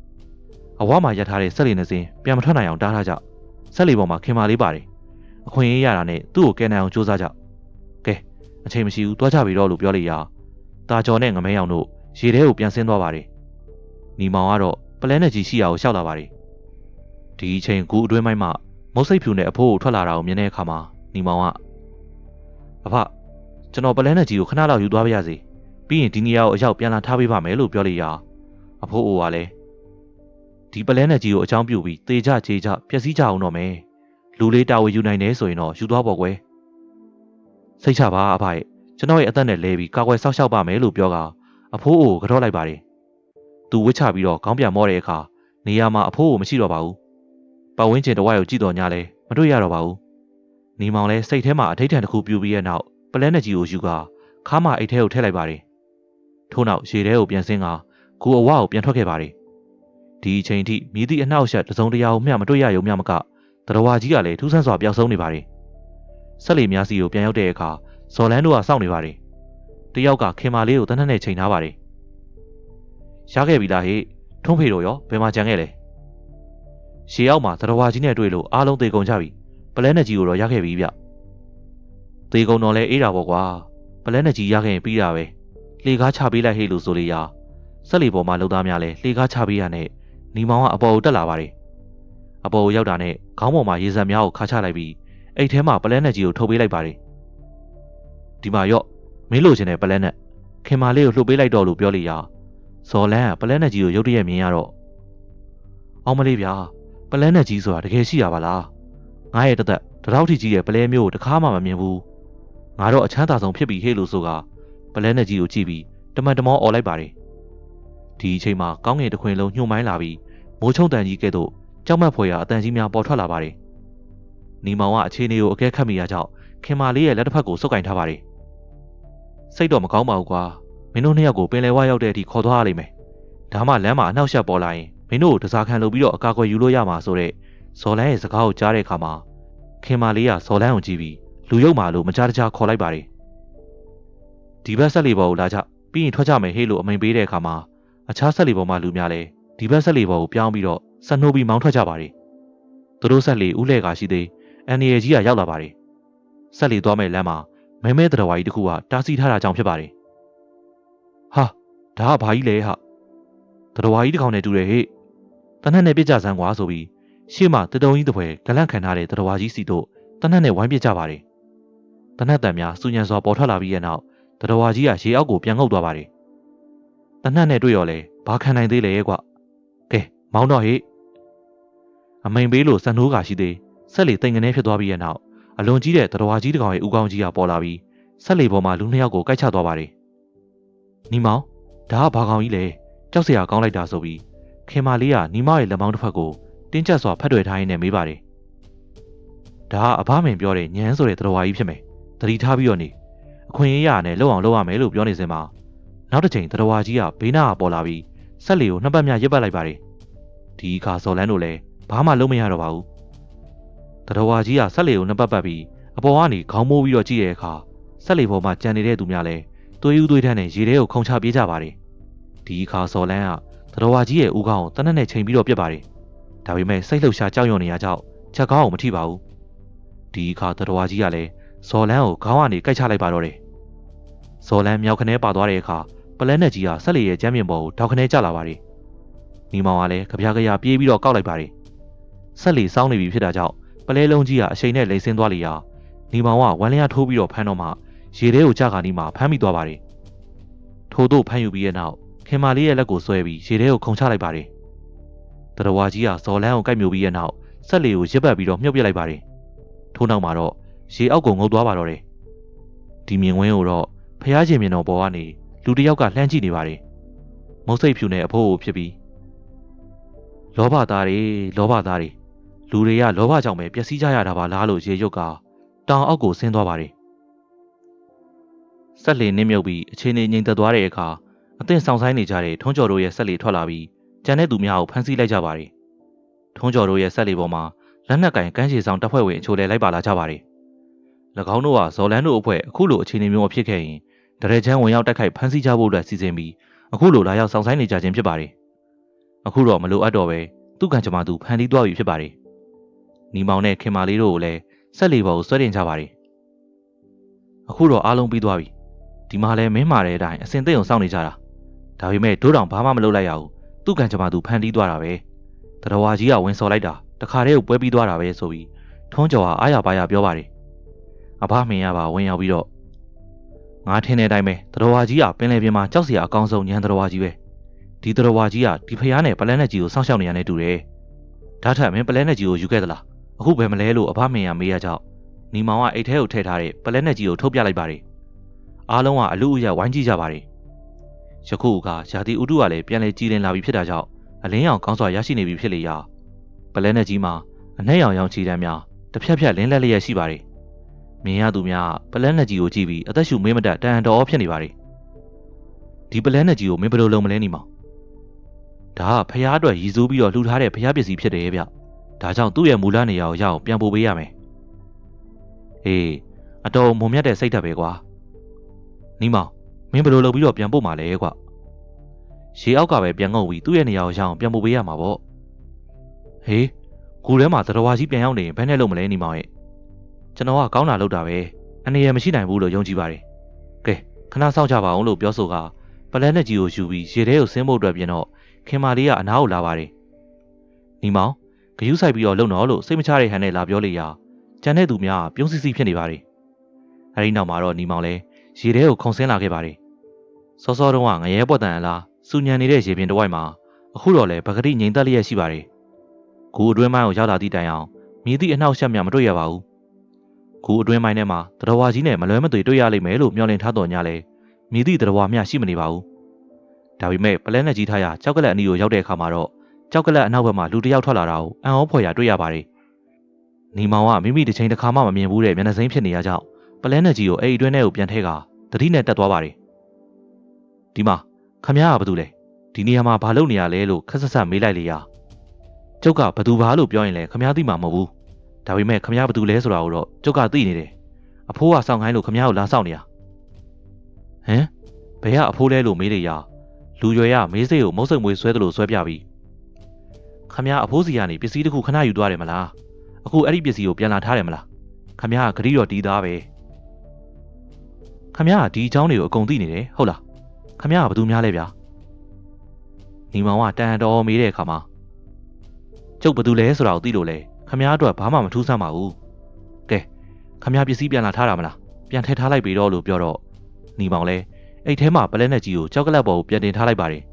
။အဝမှာရက်ထားတဲ့ဆက်လီနှစင်းပြန်မထွက်နိုင်အောင်တားထားကြ။ဆက်လီပေါ်မှာခင်မာလေးပါတယ်။ အခွင့်အရေးရတာနဲ့သူ့ကိုကယ်နိုင်အောင်စူးစမ်းကြ။ကဲအချိန်မရှိဘူးတွားကြပြီတော့လို့ပြောလိုက်ရာတာကျော်နဲ့ငမဲအောင်တို့ရေထဲကိုပြန်ဆင်းသွားပါတယ်။ညီမောင်ကတော့ပလဲနဲ့ကြီးရှိရာကိုရှောက်လာပါတယ်။ဒီအချိန်ကူအတွင်းမိုင်းမှမုတ်စိတ်ဖြူနဲ့အဖိုးကိုထွက်လာတာကိုမြင်တဲ့အခါမှာညီမောင်ကအဖကျွန်တော်ပလဲနဲ့ကြီးကိုခဏလောက်ယူသွားပါရစေ။ပြီးရင်ဒီနေရာကိုအရောက်ပြန်လာထားပေးပါမယ်လို့ပြောလိုက်ရာအဖိုးအိုကလည်းဒီပလဲနဲ့ကြီးကိုအကြောင်းပြုပြီးတေကြခြေကြပျက်စီးကြအောင်တော့မယ်။ လူလေးတာဝန်ယူနိုင်တယ်ဆိုရင်တော့ယူသွားပေါ့ကွယ်။စိတ်ချပါအဖရဲ့ကျွန်တော်ရဲ့အသက်နဲ့လဲပြီးကာကွယ်ဆောက်ရှောက်ပါမယ်လို့ပြောကအဖိုးအိုကိုကြောလိုက်ပါတယ်။သူဝစ်ချပြီးတော့ခေါင်းပြန်မောတဲ့အခါနေရာမှာအဖိုးကိုမရှိတော့ပါဘူး။ပတ်ဝန်းကျင်တစ်ဝိုက်ကိုကြည့်တော်ညာလဲမတွေ့ရတော့ပါဘူး။နေမောင်လဲစိတ်ထဲမှာအထိတ်ထန်တစ်ခုပြူပြီးရဲ့နောက်ပလဲနဲ့ကြီးကိုယူကာခါမအိတ်ထဲကိုထည့်လိုက်ပါတယ်။ထို့နောက်ရေထဲကိုပြန်ဆင်းကာကူအဝကိုပြန်ထွက်ခဲ့ပါတယ်။ဒီအချိန်ထိမြည်သည့်အနှောက်အယှက်တစ်စုံတစ်ရာကိုမျှမတွေ့ရရုံမျှမက တရဝါကြီးကလည်းထူးဆန်းစွာပျောက်ဆုံးနေပါတယ်။ဆက်လီများစီကိုပြန်ရောက်တဲ့အခါဇော်လန်းတို့ကစောင့်နေပါတယ်။တယောက်ကခင်မာလေးကိုတနက်နဲ့ချိန်ထားပါတယ်။ရခဲ့ပြီလားဟေ့ထုံးဖေတို့ရောဘယ်မှာကြံခဲ့လဲ။ရှေအောက်မှာတရဝါကြီးနဲ့တွေ့လို့အားလုံးသေကုန်ကြပြီ။ပလဲနဲ့ကြီးကိုတော့ရခဲ့ပြီဗျ။သေကုန်တော့လဲအေးတာပေါ့ကွာ။ပလဲနဲ့ကြီးရခဲ့ရင်ပြီးတာပဲ။လှေကားချပေးလိုက်ဟေ့လို့ဆိုလေရာဆက်လီပေါ်မှာလှုပ်သားများလဲလှေကားချပေးရနဲ့ညီမောင်ကအပေါ်ကိုတက်လာပါတယ်။ အပေါ်ကိုရောက်တာနဲ့ခေါင်းပေါ်မှာရေစံများကိုခါချလိုက်ပြီးအိတ်ထဲမှာပလဲနဲ့ကြီးကိုထုတ်ပေးလိုက်ပါတယ်ဒီမှာရော့မင်းလိုချင်တဲ့ပလဲနဲ့ခင်မာလေးကိုလှုပ်ပေးလိုက်တော့လို့ပြောလိုက်ရာဇော်လန်းကပလဲနဲ့ကြီးကိုရုတ်တရက်မြင်ရတော့အောင်မလေးဗျာပလဲနဲ့ကြီးဆိုတာတကယ်ရှိရပါလားငါရဲ့တသက်တရောက်ထိကြီးရဲ့ပလဲမျိုးကိုတခါမှမမြင်ဘူးငါတော့အချမ်းသာဆုံးဖြစ်ပြီဟေ့လို့ဆိုကပလဲနဲ့ကြီးကိုကြည့်ပြီးတမန်တမောអော်လိုက်ပါတယ်ဒီအချိန်မှာကောင်းငင်တစ်ခွင်လုံးညှို့မိုင်းလာပြီးမိုးချုံတန်ကြီးကဲ့သို့ ကြောက်မက်ဖွယ်ရာအတန်ကြီးများပေါ်ထွက်လာပါတယ်နီမောင်ကအခြေအနေကိုအကဲခတ်မိရာကြောင့်ခင်မာလေးရဲ့လက်တစ်ဖက်ကိုစုပ်ကင်ထားပါတယ်စိတ်တော့မကောင်းပါဘူးကွာမင်းတို့နှစ်ယောက်ကိုပင်လယ်ဝရောက်တဲ့အထိခေါ်သွားရလိမ့်မယ်ဒါမှလမ်းမှာအနှောက်အယှက်ပေါ်လာရင်မင်းတို့ကိုတစားခံလုပ်ပြီးတော့အကာအကွယ်ယူလို့ရမှာဆိုတဲ့ဇော်လန်းရဲ့စကားကိုကြားတဲ့အခါမှာခင်မာလေးကဇော်လန်းကိုကြည့်ပြီးလူရုပ်မာလို့မကြားတကြားခေါ်လိုက်ပါတယ်ဒီဘက်ဆက်လီဘော်ကိုလာကြပြီးရင်ထွက်ကြမယ်ဟေ့လို့အမိန်ပေးတဲ့အခါမှာအခြားဆက်လီဘော်မှလူများလဲဒီဘက်ဆက်လီဘော်ကိုပြောင်းပြီးတော့ ဆက်နှိုးပြီးမောင်းထွက်ကြပါတယ်သူတို့ဆက်လီဥလဲကရှိသေးအန်နီရကြီးကရောက်လာပါတယ်ဆက်လီသွားမဲ့လမ်းမှာမဲမဲတရဝါကြီးတစ်ခုကတားဆီးထားတာကြောင့်ဖြစ်ပါတယ်။ဟာဒါကဘာကြီးလဲဟာတရဝါကြီးတစ်ကောင်နဲ့တူတယ်ဟေ့တနက်နဲ့ပြစ်ကြစမ်းကွာဆိုပြီးရှေ့မှာတတုံကြီးတစ်ဖွဲဂလန့်ခံထားတဲ့တရဝါကြီးစီတို့တနက်နဲ့ဝိုင်းပြစ်ကြပါတယ်။တနက်တန်များစူညံစွာပေါ်ထွက်လာပြီးတဲ့နောက်တရဝါကြီးကရေအောက်ကိုပြန်ငုပ်သွားပါတယ်။တနက်နဲ့တွေ့ရောလဲဘာခံနိုင်သေးလဲကွ။ကဲမောင်းတော့ဟေ့ အမိန်ပေးလို့စံနှိုးကရှိသေးဆက်လေတိမ်ငနေဖြစ်သွားပြီးတဲ့နောက်အလွန်ကြီးတဲ့တတော်ကြီးတစ်ကောင်ရဲ့ဥကောင်းကြီးကပေါ်လာပြီးဆက်လေပေါ်မှာလူနှစ်ယောက်ကိုကိုက်ချသွားပါတယ်။နီမောင်ဒါကဘာကောင်ကြီးလဲကြောက်စရာကောင်းလိုက်တာဆိုပြီးခင်မာလေးကနီမောင်ရဲ့လက်မောင်းတစ်ဖက်ကိုတင်းကျပ်စွာဖက်တွယ်ထားရင်းနဲ့မေးပါတယ်။ဒါကအဘမင်ပြောတဲ့ညမ်းဆိုတဲ့တတော်ကြီးဖြစ်မယ်။တတိထားပြီးတော့နေအခွင့်အရေးရနဲ့လှုပ်အောင်လုပ်ရမယ်လို့ပြောနေစင်မှာနောက်တစ်ချိန်တတော်ကြီးကဘေးနာကပေါ်လာပြီးဆက်လေကိုနှစ်ပတ်မြရစ်ပတ်လိုက်ပါတယ်။ဒီအခါဇော်လန်းတို့လည်း ဘာမှလုပ်မရတော့ပါဘူးတတော်ဝါကြီးကဆက်လေကိုနှစ်ပတ်ပတ်ပြီးအပေါ်ကနေခေါင်းမိုးပြီးတော့ကြည့်တဲ့အခါဆက်လေပေါ်မှာကြံနေတဲ့သူများလဲသွေးဦးသွေးထန်းနဲ့ရေထဲကိုခုန်ချပြေးကြပါတယ်ဒီအခါစော်လန်းကတတော်ဝါကြီးရဲ့ဦးခေါင်းကိုတနက်နဲ့ချိန်ပြီးတော့ပြစ်ပါတယ်ဒါပေမဲ့စိတ်လှုပ်ရှားကြောက်ရွံ့နေရကြောက်ချက်ကောင်းအောင်မထိပါဘူးဒီအခါတတော်ဝါကြီးကလည်းစော်လန်းကိုခေါင်းကနေကိုက်ချလိုက်ပါတော့တယ်စော်လန်းမြောက်ခနဲပါသွားတဲ့အခါပလဲနဲ့ကြီးကဆက်လေရဲ့ကျမ်းပြင်ပေါ်ကိုထောက်ခနဲကျလာပါတယ်ညီမောင်ကလည်းကြပြားကြပြေးပြီးတော့ကောက်လိုက်ပါတယ် ဆက်လီစောင်းနေပြီဖြစ်တာကြောင့်ပလဲလုံးကြီးကအချိန်နဲ့လိမ့်ဆင်းသွားလျာနေမောင်ကဝမ်းလျားထိုးပြီးတော့ဖမ်းတော့မှရေထဲကိုကြခါနီးမှဖမ်းမိသွားပါတယ်ထို့သို့ဖမ်းယူပြီးတဲ့နောက်ခင်မာလေးရဲ့လက်ကိုဆွဲပြီးရေထဲကိုခုန်ချလိုက်ပါတယ်တရဝါကြီးကဇော်လန်းကိုကိုက်မြူပြီးတဲ့နောက်ဆက်လေကိုရစ်ပတ်ပြီးတော့မြုပ်ပစ်လိုက်ပါတယ်ထို့နောက်မှာတော့ရေအောက်ကိုငုံသွားပါတော့တယ်ဒီမြင်ကွင်းကိုတော့ဖျားရှင်မြင်တော်ပေါ်ကနေလူတစ်ယောက်ကလှမ်းကြည့်နေပါတယ်မုတ်စိတ်ဖြူနဲ့အဖိုးကိုဖြစ်ပြီးလောဘသားတွေလောဘသားတွေ လူတွေကလောဘကြောင့်ပဲပျက်စီးကြရတာပါလားလို့ရေရုပ်ကတောင်အောက်ကိုဆင်းသွားပါတယ်ဆက်လေနစ်မြုပ်ပြီးအခြေအနေငြိမ်သက်သွားတဲ့အခါအသင့်ဆောင်ဆိုင်နေကြတဲ့ထွန်းကျော်တို့ရဲ့ဆက်လေထွက်လာပြီးကျန်တဲ့သူများကိုဖမ်းဆီးလိုက်ကြပါတယ်ထွန်းကျော်တို့ရဲ့ဆက်လေပေါ်မှာလက်နက်ကင်ကမ်းခြေဆောင်တပ်ဖွဲ့ဝင်အချို့လည်းလိုက်ပါလာကြပါတယ်၎င်းတို့ကဇော်လန်းတို့အဖွဲ့အခုလိုအခြေအနေမျိုးဖြစ်ခဲ့ရင်တရဲချမ်းဝင်ရောက်တိုက်ခိုက်ဖမ်းဆီးကြဖို့အတွက်စီစဉ်ပြီးအခုလိုလာရောက်ဆောင်ဆိုင်နေကြခြင်းဖြစ်ပါတယ်အခုတော့မလိုအပ်တော့ပဲသူ့ကံကြမ္မာသူဖန်တီးသွားပြီဖြစ်ပါတယ် နီမောင်နဲ့ခင်မာလေးတို့ကိုလည်းဆက်လေပေါ်ကိုဆွဲတင်ကြပါတယ်အခုတော့အားလုံးပြီးသွားပြီဒီမှာလည်းမင်းမာတဲ့အတိုင်းအစင်သိအောင်စောင့်နေကြတာဒါပေမဲ့ဒိုးတောင်ဘာမှမလုပ်လိုက်ရဘူးသူ့ကံကြမ္မာသူဖန်တီးသွားတာပဲတတော်ဝါကြီးကဝင်စော်လိုက်တာတခါတည်းကိုပွဲပြီးသွားတာပဲဆိုပြီးထုံးကျော်ဟာအားရပါရပြောပါတယ်အဘမင်းရပါဝင်ရောက်ပြီးတော့ငါထင်တဲ့အတိုင်းပဲတတော်ဝါကြီးကပင်လယ်ပြင်မှာကြောက်စရာအကောင်းဆုံးညံတတော်ဝါကြီးပဲဒီတတော်ဝါကြီးကဒီဖျားနဲ့ပလန်နဲ့ကြီးကိုစောင့်ရှောက်နေရတဲ့တူတယ်ဒါထက်မင်းပလဲနဲ့ကြီးကိုယူခဲ့သလား အခုဘယ်မလဲလို့အဘမင်းရမေးရကြောက်ညီမောင်ကအိတ်ထဲကိုထည့်ထားတဲ့ပလဲနဲ့ကြီးကိုထုတ်ပြလိုက်ပါတယ်အားလုံးကအလူအယဝိုင်းကြည့်ကြပါတယ်ယခုကယာတီဥတုကလည်းပြန်လဲကြည်လင်လာပြီဖြစ်တာကြောင့်အလင်းရောင်ကောင်းစွာရရှိနေပြီဖြစ်လေရာပလဲနဲ့ကြီးမှာအနှဲ့ရောင်ရောင်ခြေတန်းများတစ်ဖြက်ဖြက်လင်းလက်လျက်ရှိပါတယ်မြင်ရသူများပလဲနဲ့ကြီးကိုကြည့်ပြီးအသက်ရှူမေးမတတ်တန်တော်ဖြစ်နေပါတယ်ဒီပလဲနဲ့ကြီးကိုမင်းဘယ်လိုလုပ်မလဲညီမောင်ဒါကဖျားအတွက်ရည်စူးပြီးတော့လှူထားတဲ့ဖျားပစ္စည်းဖြစ်တယ်ဗျ ဒါကြောင့်သူ့ရဲ့မူလနေရာကိုရအောင်ပြန်ပို့ပေးရမယ်အေးအတော်မုံမြတ်တဲ့စိတ်ဓာတ်ပဲကွာနီမောင်မင်းဘယ်လိုလုပ်ပြီးတော့ပြန်ပို့မှာလဲကွာရေအောက်ကပဲပြန်ငုံပြီးသူ့ရဲ့နေရာကိုရအောင်ပြန်ပို့ပေးရမှာပေါ့ဟေးကိုထဲမှာသတော်ဝါကြီးပြန်ရောက်နေရင်ဘယ်နဲ့လုပ်မလဲနီမောင်ရဲ့ကျွန်တော်ကကောင်းတာလုပ်တာပဲအနေရမရှိနိုင်ဘူးလို့ယုံကြည်ပါတယ်ကဲခဏစောင့်ကြပါအောင်လို့ပြောဆိုကပလန်နဲ့ကြီးကိုယူပြီးရေထဲကိုဆင်းဖို့အတွက်ပြင်တော့ခင်မာလေးကအနားကိုလာပါတယ်နီမောင် ဂယုဆိုင်ပြီးတော့လုံတော့လို့စိတ်မချတဲ့ဟန်နဲ့လာပြောလေရာကျန်တဲ့သူများပြုံးစီစီဖြစ်နေပါတယ်အဲဒီနောက်မှာတော့နီမောင်လည်းရေထဲကိုခုန်ဆင်းလာခဲ့ပါတယ်စောစောတုန်းကငရဲပွက်တန်အလားစူညံနေတဲ့ရေပြင်တစ်ဝိုက်မှာအခုတော့လည်းပကတိငိန်သက်လျက်ရှိပါတယ်ကူအတွင်းပိုင်းကိုရောက်လာသည့်တိုင်အောင်မြည်သည့်အနှောက်အယှက်များမတွေ့ရပါဘူးကူအတွင်းပိုင်းထဲမှာတတော်ဝါကြီးနဲ့မလွဲမသွေတွေ့ရလိမ့်မယ်လို့မျှော်လင့်ထားတော်ညာလဲမြည်သည့်တတော်ဝါမျှရှိမနေပါဘူးဒါပေမဲ့ပလဲနဲ့ကြီးထားရကြောက်ကလတ်အနီကိုရောက်တဲ့အခါမှာတော့ ကြောက်ကလတ်အနောက်ဘက်မှာလူတစ်ယောက်ထွက်လာတာကိုအံ့ဩဖွယ်ရာတွေ့ရပါတယ်နီမောင်ကမိမိတစ်ချိန်တစ်ခါမှမမြင်ဘူးတဲ့မျက်နှာစိမ်းဖြစ်နေရကြောင်းပလဲနဲ့ကြီးကိုအဲ့ဒီအတွင်းထဲကိုပြန်ထည့်ကတတိနဲ့တက်သွားပါတယ်ဒီမှာခမရကဘာလုပ်လဲဒီနေရာမှာဘာလုပ်နေရလဲလို့ခက်ဆက်ဆက်မေးလိုက်လေရာကျုပ်ကဘသူဘာလို့ပြောရင်လဲခမရသိမှာမဟုတ်ဘူးဒါပေမဲ့ခမရဘသူလဲဆိုတာကိုတော့ကျုပ်ကသိနေတယ်အဖိုးကစောင့်ခိုင်းလို့ခမရကိုလာဆောင်နေရဟမ်ဘယ်ကအဖိုးလဲလို့မေးလေရာလူရွယ်ရမေးစိတ်ကိုမုတ်ဆိတ်မွေးဆွဲသလိုဆွဲပြပြီး ခမရအဖိုးစီကနေပစ္စည်းတစ်ခုခဏယူသွားတယ်မလားအခုအဲ့ဒီပစ္စည်းကိုပြန်လာထားတယ်မလားခမရကဂရီတော်တီးသားပဲခမရကဒီအကြောင်းတွေကိုအကုန်သိနေတယ်ဟုတ်လားခမရကဘာသူများလဲဗျာညီမောင်ကတန်တော်မေးတဲ့အခါမှာကျုပ်ဘာသူလဲဆိုတာကိုသိလို့လဲခမရအတွက်ဘာမှမထူးဆန်းပါဘူးကဲခမရပစ္စည်းပြန်လာထားတာမလားပြန်ထည့်ထားလိုက်ပြီတော့လို့ပြောတော့ညီမောင်လဲအိတ်ထဲမှာပလက်နဲ့ကြီးကိုကြောက်ကလပ်ပေါ်ကိုပြန်တင်ထားလိုက်ပါတယ်။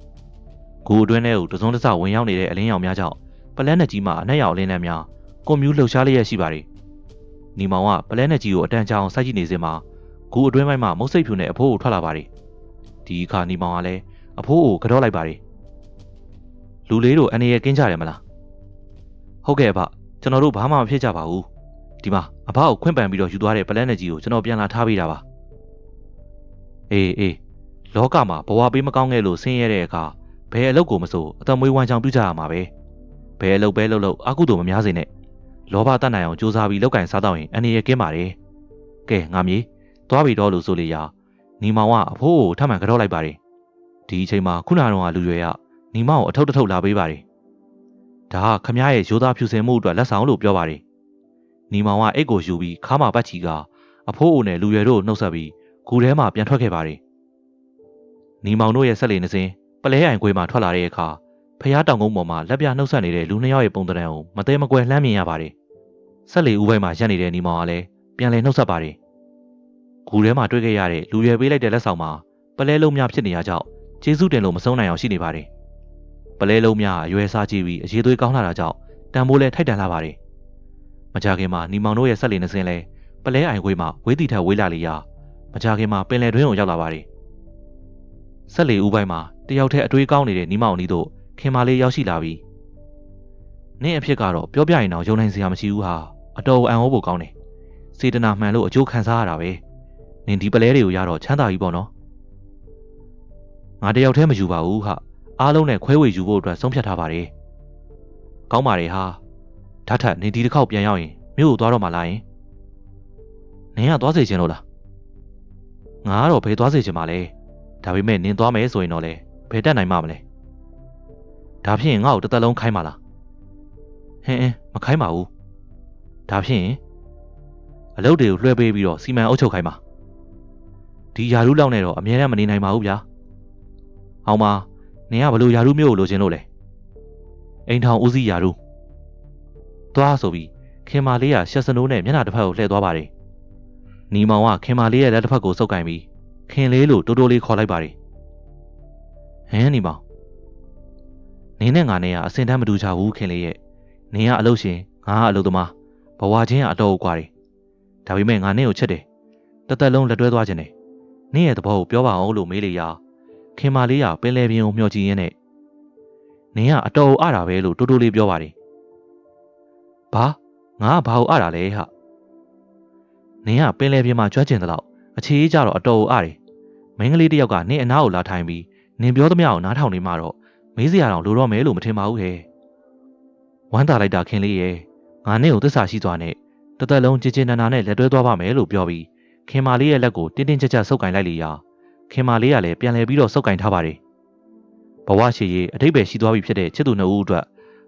ဂူအတွင်းထဲကိုတစုံတစဝင်ရောက်နေတဲ့အလင်းရောင်များကြောင့်ပလက်နဲ့ကြီးမှာအနက်ရောင်အလင်းနဲ့များကွန်မြူလှုပ်ရှားလျက်ရှိပါတယ်။နီမောင်ကပလက်နဲ့ကြီးကိုအတန်ကြာအောင်စိုက်ကြည့်နေစဉ်မှာဂူအတွင်းပိုင်းမှာမုတ်စိတ်ဖြူနဲ့အဖိုးကိုထွက်လာပါတယ်။ဒီအခါနီမောင်ကလည်းအဖိုးကိုကြော့လိုက်ပါတယ်။လူလေးတို့အနေရကင်းကြတယ်မလား။ဟုတ်ကဲ့အဖကျွန်တော်တို့ဘာမှမဖြစ်ကြပါဘူး။ဒီမှာအဖကိုခွင့်ပန်ပြီးတော့ယူသွားတဲ့ပလက်နဲ့ကြီးကိုကျွန်တော်ပြန်လာထားပေးတာပါ။အေးအေးလောကမှာဘဝပေးမကောင်းခဲ့လို့ဆင်းရဲတဲ့အခါ ဘယ်အလုပ်ကိုမဆိုအသက်မွေးဝမ်းချောင်ပြုကြရမှာပဲဘယ်အလုပ်ပဲလုပ်လို့အကုသို့မများစေနဲ့လောဘတတ်နိုင်အောင်ကြိုးစားပြီးလောက်ကင်စားတော့ရင်အနေရကင်းပါတယ်ကဲငါမြေးသွားပြီတော့လို့ဆိုလေရာညီမောင်ကအဖိုးကိုထပ်မံကြောက်လိုက်ပါတယ်ဒီအချိန်မှာခုနကတော့လူရွယ်ကညီမောင်ကိုအထုပ်တထုပ်လာပေးပါတယ်ဒါကခမရဲ့ရိုးသားဖြူစင်မှုအတွက်လက်ဆောင်လို့ပြောပါတယ်ညီမောင်ကအိတ်ကိုယူပြီးခါးမှာပတ်ချီကအဖိုးအိုနဲ့လူရွယ်တို့နှုတ်ဆက်ပြီးဂူထဲမှာပြန်ထွက်ခဲ့ပါတယ်။နီမောင်တို့ရဲ့ဆက်လေနှစင်း ပလဲအိုင်ခွေးမှာထွက်လာတဲ့အခါဖျားတောင်ကုန်းပေါ်မှာလက်ပြနှုတ်ဆက်နေတဲ့လူနှစ်ယောက်ရဲ့ပုံသဏ္ဍာန်ကိုမသေးမကွယ်လှမ်းမြင်ရပါတယ်။ဆက်လေဦးပိုင်းမှာရပ်နေတဲ့နီမောင်ကလည်းပြန်လည်နှုတ်ဆက်ပါတယ်။ဂူထဲမှာတွေ့ခဲ့ရတဲ့လူရွယ်ပေးလိုက်တဲ့လက်ဆောင်မှာပလဲလုံးများဖြစ်နေရကြောင်းကျေးဇူးတင်လို့မဆုံးနိုင်အောင်ရှိနေပါတယ်။ပလဲလုံးများအရွယ်စားကြည့်ပြီးအရေးသွေးကောင်းလာတာကြောင့်တန်ဖိုးလဲထိုက်တန်လာပါတယ်။မကြခင်မှာနီမောင်တို့ရဲ့ဆက်လေနှစင်းလဲပလဲအိုင်ခွေးမှာဝေးတီထက်ဝေးလာလေရာမကြခင်မှာပင်လယ်တွင်းကိုရောက်လာပါတယ်။ဆက်လေဦးပိုင်းမှာ တယောက်တည်းအတွေးကောင်းနေတဲ့နီးမောင်နီးတို့ခင်မာလေးရောက်ရှိလာပြီးနင့်အဖြစ်ကတော့ပြောပြရင်တော့ယုံနိုင်စရာမရှိဘူးဟာအတော်အံ့ဩဖို့ကောင်းတယ်စေတနာမှန်လို့အကျိုးခံစားရတာပဲနင်ဒီပလဲတွေကိုရတော့ချမ်းသာပြီပေါ့နော်ငါတယောက်တည်းမယူပါဘူးဟာအားလုံးနဲ့ခွဲဝေယူဖို့အတွက်ဆုံးဖြတ်ထားပါတယ်ကောင်းပါတယ်ဟာဓာတ်ထက်နင်ဒီတစ်ခေါက်ပြန်ရောက်ရင်မြို့ကိုသွားတော့မှလာရင်နင်ကသွားစေချင်လို့လားငါကတော့ဘယ်သွားစေချင်မှာလဲဒါပေမဲ့နင်သွားမယ်ဆိုရင်တော့လေ ဘယ်တက်နိုင်မှာမလဲဒါဖြင့်ငါ့ကိုတစ်သက်လုံးခိုင်းပါလားဟင်းအင်းမခိုင်းပါဘူးဒါဖြင့်အလုပ်တွေကိုလွှဲပေးပြီးတော့စီမံအုပ်ချုပ်ခိုင်းပါဒီယာရုလောက်နဲ့တော့အမြဲတမ်းမနေနိုင်ပါဘူးဗျာအောင်ပါနင်ကဘလို့ယာရုမျိုးကိုလိုချင်လို့လဲအိမ်ထောင်ဦးစီးယာရုသွားဆိုပြီးခင်မာလေးကရှက်စနိုးနဲ့မျက်နှာတစ်ဖက်ကိုလှည့်သွားပါတယ်နီမောင်ကခင်မာလေးရဲ့လက်တစ်ဖက်ကိုစုပ်ကင်ပြီးခင်လေးလို့တိုးတိုးလေးခေါ်လိုက်ပါတယ် ဟမ်နီမောင်နင်းနဲ့ငါနဲ့ကအစင်တန်းမတူချဘူးခင်လေးရဲ့နင်ကအလုပ်ရှင်ငါကအလုပ်သမားဘဝချင်းကအတော့ကွာတယ်ဒါပေမဲ့ငါနင့်ကိုချက်တယ်တသက်လုံးလက်တွဲသွားခြင်းတယ်နင့်ရဲ့သဘောကိုပြောပါအောင်လို့မေးလေရာခင်မာလေးကပင်လယ်ပြင်ကိုမျှော်ကြည့်ရင်းနဲ့နင်ကအတော်အတာပဲလို့တိုးတိုးလေးပြောပါတယ်ဘာငါကဘာကိုအတာလဲဟာနင်ကပင်လယ်ပြင်မှာကြွကျင်သလောက်အခြေအေးကြတော့အတော်အတယ်မိန်းကလေးတစ်ယောက်ကနင့်အနားကိုလာထိုင်ပြီး နင်ပြောသမျှကိုနားထောင်နေမှတော့မေးစရာတော့လိုတော့မယ်လို့မထင်ပါဘူးဟဲ့ဝမ်းသာလိုက်တာခင်လေးရဲ့ငါနဲ့ကိုသစ္စာရှိစွာနဲ့တသက်လုံးကြည်ကျင်နာနာနဲ့လက်တွဲသွားပါမယ်လို့ပြောပြီးခင်မာလေးရဲ့လက်ကိုတင်းတင်းကြပ်ကြပ်ဆုပ်ကင်လိုက်လေရာခင်မာလေးကလည်းပြန်လဲပြီးတော့ဆုပ်ကင်ထားပါတယ်ဘဝရှိရေးအတိတ်ပဲရှိသွားပြီဖြစ်တဲ့ချစ်သူနှစ်ဦးအတွက်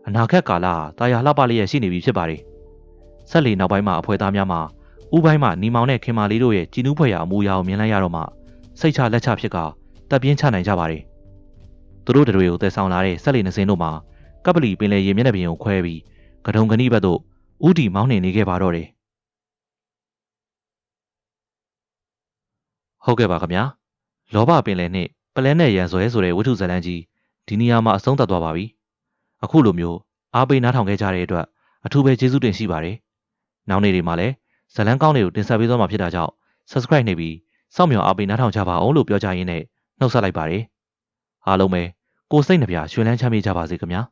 အနာဂတ်ကာလဟာတာယာလှပလေးရဲ့ရှိနေပြီဖြစ်ပါတယ်ဆက်လီနောက်ပိုင်းမှာအဖွဲသားများမှာဥပိုင်းမှာနီမောင်နဲ့ခင်မာလေးတို့ရဲ့ကြည်နူးဖွယ်ရာအမူအရာကိုမြင်လိုက်ရတော့မှစိတ်ချလက်ချဖြစ်က တပ်ပြင်းချနိုင်ကြပါတယ်သူတို့တွေကိုတည်ဆောင်လာတဲ့ဆက်လီနှစင်းတို့မှာကပလီပင်လေရေမျက်နှာပြင်ကိုခွဲပြီးကထုံကဏိဘက်သို့ဥတီမောင်းနှင်နေခဲ့ပါတော့တယ်ဟုတ်ကဲ့ပါခင်ဗျာလောဘပင်လေနှင့်ပလဲနဲ့ရန်ဆွဲဆိုတဲ့ဝိထုဇလန်းကြီးဒီနေရာမှာအဆုံးသတ်သွားပါပြီအခုလိုမျိုးအားပေးနားထောင်ခဲ့ကြတဲ့အတွက်အထူးပဲကျေးဇူးတင်ရှိပါတယ်နောက်နေ့တွေမှာလည်းဇလန်းကောင်းတွေကိုတင်ဆက်ပေးသွားမှာဖြစ်တာကြောင့် subscribe နှိပ်ပြီးစောင့်မျှော်အားပေးနားထောင်ကြပါအောင်လို့ပြောကြရင်းနဲ့ နှုတ်ဆက်လိုက်ပါတယ်အားလုံးပဲကိုယ်စိတ်နှပြရွှင်လန်းချမ်းမြေ့ကြပါစေခင်ဗျာ